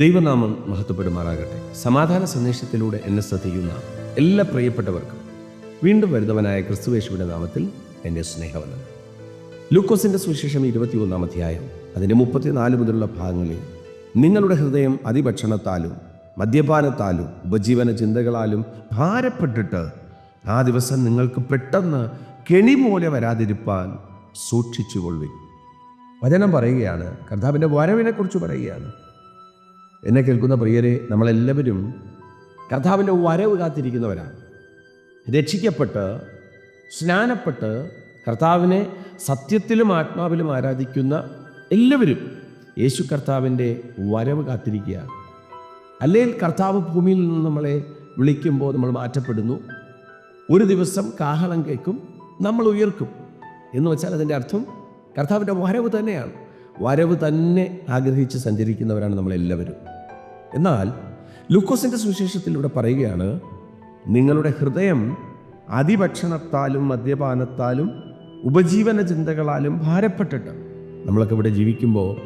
ദൈവനാമം മഹത്വപ്പെടുമാറാകട്ടെ. സമാധാന സന്ദേശത്തിലൂടെ എന്നെ ശ്രദ്ധിക്കുന്ന എല്ലാ പ്രിയപ്പെട്ടവർക്കും വീണ്ടും വരുന്നവനായ ക്രിസ്തുവേശുവിന്റെ നാമത്തിൽ എന്റെ സ്നേഹവനം ലൂക്കോസിന്റെ സുവിശേഷം ഇരുപത്തിയൊന്നാം അധ്യായം അതിന്റെ മുപ്പത്തിനാല് മുതലുള്ള ഭാഗങ്ങളിൽ നിങ്ങളുടെ ഹൃദയം അതിഭക്ഷണത്താലും മദ്യപാനത്താലും ഉപജീവന ചിന്തകളാലും ഭാരപ്പെട്ടിട്ട് ആ ദിവസം നിങ്ങൾക്ക് പെട്ടെന്ന് കെണി പോലെ വരാതിരിപ്പാൻ സൂക്ഷിച്ചുകൊള്ളുവിൻ. വചനം പറയുകയാണ് കർത്താവിന്റെ വരവിനെക്കുറിച്ച് പറയുകയാണ്. എന്നെ കേൾക്കുന്ന പ്രിയരെ നമ്മളെല്ലാവരും കർത്താവിന്റെ വരവ് കാത്തിരിക്കുന്നവരാണ്. രക്ഷിക്കപ്പെട്ട് സ്നാനപ്പെട്ട് കർത്താവിനെ സത്യത്തിലും ആത്മാവിലും ആരാധിക്കുന്ന എല്ലാവരും യേശു കർത്താവിന്റെ വരവ് കാത്തിരിക്കുകയാണ്. അല്ലെങ്കിൽ കർത്താവ് ഭൂമിയിൽ നിന്ന് നമ്മളെ വിളിക്കുമ്പോൾ നമ്മൾ മാറ്റപ്പെടുന്നു. ഒരു ദിവസം കാഹളം കേൾക്കും നമ്മൾ ഉയർക്കും. എന്ന് വെച്ചാൽ അതിന്റെ അർത്ഥം കർത്താവിന്റെ വരവ് തന്നെയാണ്. വരവ് തന്നെ ആഗ്രഹിച്ച് സഞ്ചരിക്കുന്നവരാണ് നമ്മളെല്ലാവരും. എന്നാൽ ലൂക്കോസിന്റെ ഇവിടെ പറയുകയാണ് നിങ്ങളുടെ ഹൃദയം അതിഭക്ഷണത്താലും മദ്യപാനത്താലും ഉപജീവന ചിന്തകളാലും ഭാരപ്പെട്ടിട്ട് നമ്മളൊക്കെ ഇവിടെ ജീവിക്കുമ്പോൾ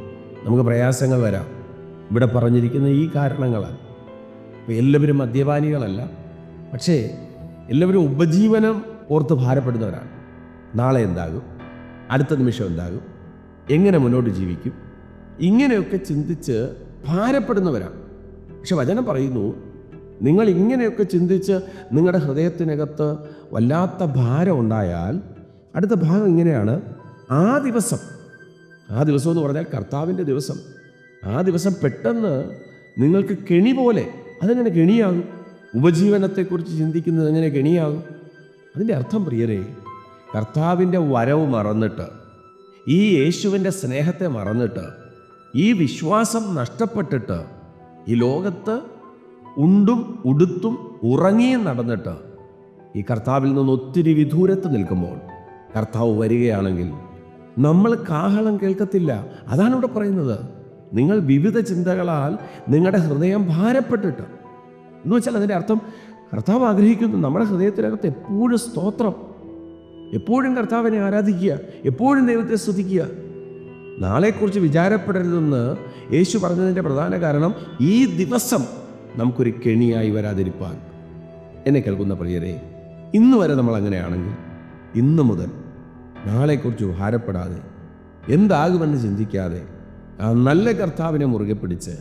നമുക്ക് പ്രയാസങ്ങൾ വരാം. ഇവിടെ പറഞ്ഞിരിക്കുന്ന ഈ കാരണങ്ങളാണ് ഇപ്പോൾ എല്ലാവരും മദ്യപാനികളല്ല പക്ഷേ എല്ലാവരും ഉപജീവനം ഓർത്ത് ഭാരപ്പെടുന്നവരാണ്. നാളെ എന്താകും? അടുത്ത നിമിഷം എന്താകും? എങ്ങനെ മുന്നോട്ട് ജീവിക്കും? ഇങ്ങനെയൊക്കെ ചിന്തിച്ച് ഭാരപ്പെടുന്നവരാണ്. പക്ഷെ വചനം പറയുന്നു നിങ്ങൾ ഇങ്ങനെയൊക്കെ ചിന്തിച്ച് നിങ്ങളുടെ ഹൃദയത്തിനകത്ത് വല്ലാത്ത ഭാരം ഉണ്ടായാൽ അടുത്ത ഭാഗം ഇങ്ങനെയാണ് ആ ദിവസം ആ ദിവസം എന്ന് പറഞ്ഞാൽ കർത്താവിന്റെ ദിവസം ആ ദിവസം പെട്ടെന്ന് നിങ്ങൾക്ക് കെണി പോലെ അതെങ്ങനെ കെണിയാകും? ഉപജീവനത്തെക്കുറിച്ച് ചിന്തിക്കുന്നത് എങ്ങനെ കെണിയാകും? അതിന്റെ അർത്ഥം പ്രിയരേ കർത്താവിന്റെ വരവ് മറന്നിട്ട് ഈ യേശുവിന്റെ സ്നേഹത്തെ മറന്നിട്ട് ഈ വിശ്വാസം നഷ്ടപ്പെട്ടിട്ട് ഈ ലോകത്ത് ഉണ്ടും ഉടുത്തും ഉറങ്ങിയും നടന്നിട്ട് ഈ കർത്താവിൽ നിന്ന് ഒത്തിരി വിദൂരത്ത് നിൽക്കുമ്പോൾ കർത്താവ് വരികയാണെങ്കിൽ നമ്മൾ കാഹളം കേൾക്കത്തില്ല. അതാണ് ഇവിടെ പറയുന്നത്. നിങ്ങൾ വിവിധ ചിന്തകളാൽ നിങ്ങളുടെ ഹൃദയം ഭാരപ്പെട്ടിട്ട്. എന്ന് വെച്ചാൽ അതിന്റെ അർത്ഥം കർത്താവ് ആഗ്രഹിക്കുന്നു. നമ്മുടെ ഹൃദയത്തിനകത്ത് എപ്പോഴും സ്തോത്രം. എപ്പോഴും കർത്താവിനെ ആരാധിക്കുക എപ്പോഴും ദൈവത്തെ സ്തുതിക്കുക. നാളെക്കുറിച്ച് വിചാരപ്പെടരുതെന്ന് യേശു പറഞ്ഞതിന്റെ പ്രധാന കാരണം ഈ ദിവസം നമുക്കൊരു കെണിയായി വരാതിരിപ്പാൻ. എന്നെ കേൾക്കുന്ന പ്രിയരെ ഇന്ന് വരെ നമ്മൾ അങ്ങനെയാണെങ്കിൽ ഇന്ന് മുതൽ നാളെക്കുറിച്ച് ഭാരപ്പെടാതെ എന്താകുമെന്ന് ചിന്തിക്കാതെ ആ നല്ല കർത്താവിനെ മുറുകെ പിടിച്ച്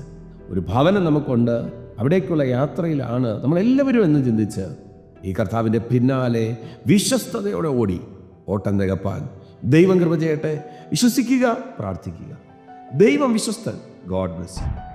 ഒരു ഭവനം നമുക്കുണ്ട് അവിടേക്കുള്ള യാത്രയിലാണ് നമ്മളെല്ലാവരും എന്ന് ചിന്തിച്ച് ഈ കർത്താവിന്റെ പിന്നാലെ വിശ്വസ്തയോടെ ഓടി. ഓട്ടം തികപ്പാൻ ദൈവം കൃപ ചെയ്യട്ടെ. വിശ്വസിക്കുക പ്രാർത്ഥിക്കുക. ദൈവം വിശ്വസ്തൻ. God bless you